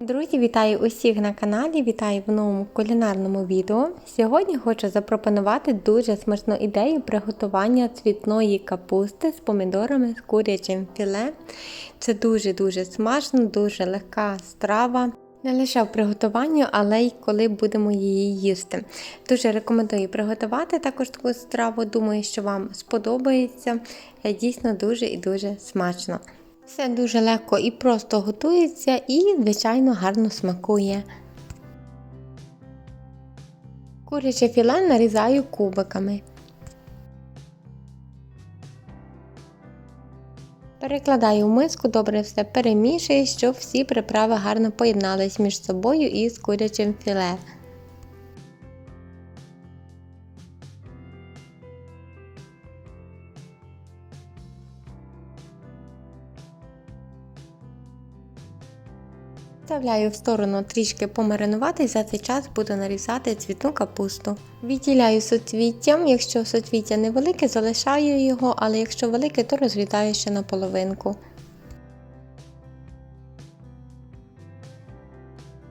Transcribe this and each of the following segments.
Друзі, вітаю усіх на каналі, вітаю в новому кулінарному відео. Сьогодні хочу запропонувати дуже смачну ідею приготування цвітної капусти з помідорами з курячим філе. Це дуже-дуже смачно, дуже легка страва. Не лише в приготуванні, але й коли будемо її їсти. Дуже рекомендую приготувати також таку страву. Думаю, що вам сподобається. Дійсно дуже і дуже смачно. Все дуже легко і просто готується, і, звичайно, гарно смакує. Куряче філе нарізаю кубиками. Перекладаю в миску, добре все перемішую, щоб всі приправи гарно поєднались між собою і з курячим філе. Вставляю в сторону трішки помаринувати, за цей час буду нарізати цвітну капусту. Відділяю соцвіттям, якщо соцвіття невелике, залишаю його, але якщо велике, то розрізаю ще на половинку.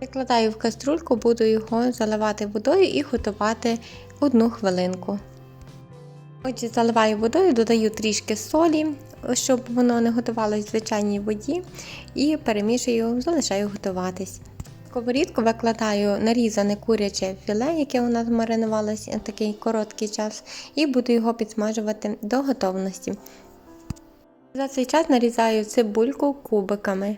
Викладаю в каструльку, буду його заливати водою і готувати одну хвилинку. Отже, заливаю водою, додаю трішки солі, щоб воно не готувалося в звичайній воді, і перемішую, залишаю готуватись. В сковорідку викладаю нарізане куряче філе, яке у нас маринувалося такий короткий час, і буду його підсмажувати до готовності. За цей час нарізаю цибульку кубиками.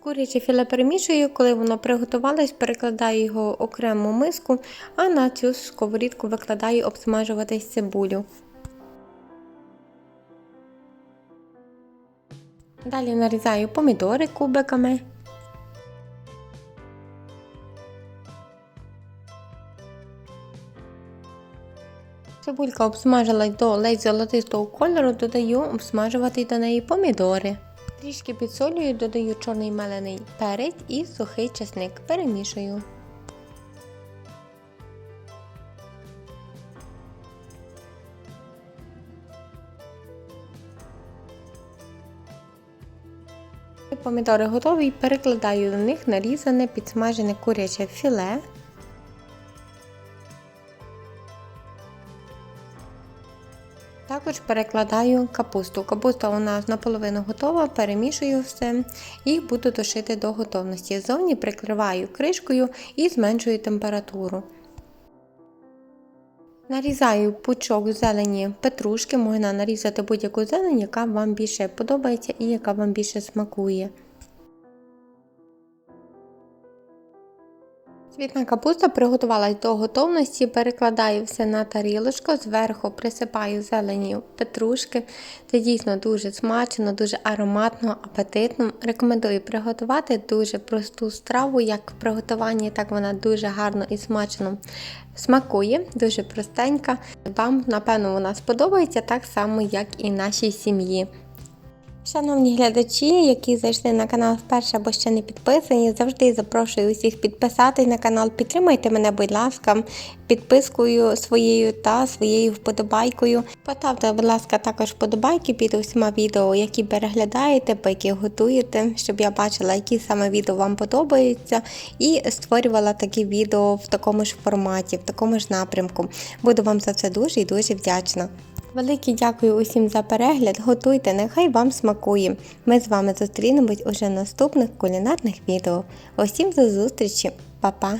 Куряче філе перемішую, коли воно приготувалось, перекладаю його в окрему миску, а на цю сковорідку викладаю обсмажуватись цибулю. Далі нарізаю помідори кубиками. Цибулька обсмажилась до ледь золотистого кольору, додаю обсмажувати до неї помідори. Трішки підсолюю, додаю чорний мелений перець і сухий чесник. Перемішую. Помідори готові, перекладаю до них нарізане підсмажене куряче філе. Також перекладаю капусту. Капуста у нас наполовину готова, перемішую все і буду тушити до готовності. Зовні прикриваю кришкою і зменшую температуру. Нарізаю пучок зелені петрушки, можна нарізати будь-яку зелень, яка вам більше подобається і яка вам більше смакує. Цвітна капуста приготувалась до готовності, перекладаю все на тарілочку, зверху присипаю зелені петрушки. Це дійсно дуже смачно, дуже ароматно, апетитно. Рекомендую приготувати дуже просту страву, як в приготуванні, так вона дуже гарно і смачно смакує, дуже простенька. Вам, напевно, вона сподобається так само, як і нашій сім'ї. Шановні глядачі, які зайшли на канал вперше або ще не підписані, завжди запрошую усіх підписатись на канал. Підтримайте мене, будь ласка, підпискою своєю та своєю вподобайкою. Поставте, будь ласка, також вподобайки під усіма відео, які переглядаєте, по яких готуєте, щоб я бачила, які саме відео вам подобаються, і створювала такі відео в такому ж форматі, в такому ж напрямку. Буду вам за це дуже і дуже вдячна. Велике дякую усім за перегляд. Готуйте, нехай вам смакує. Ми з вами зустрінемось уже в наступних кулінарних відео. Усім до зустрічі, Па-па!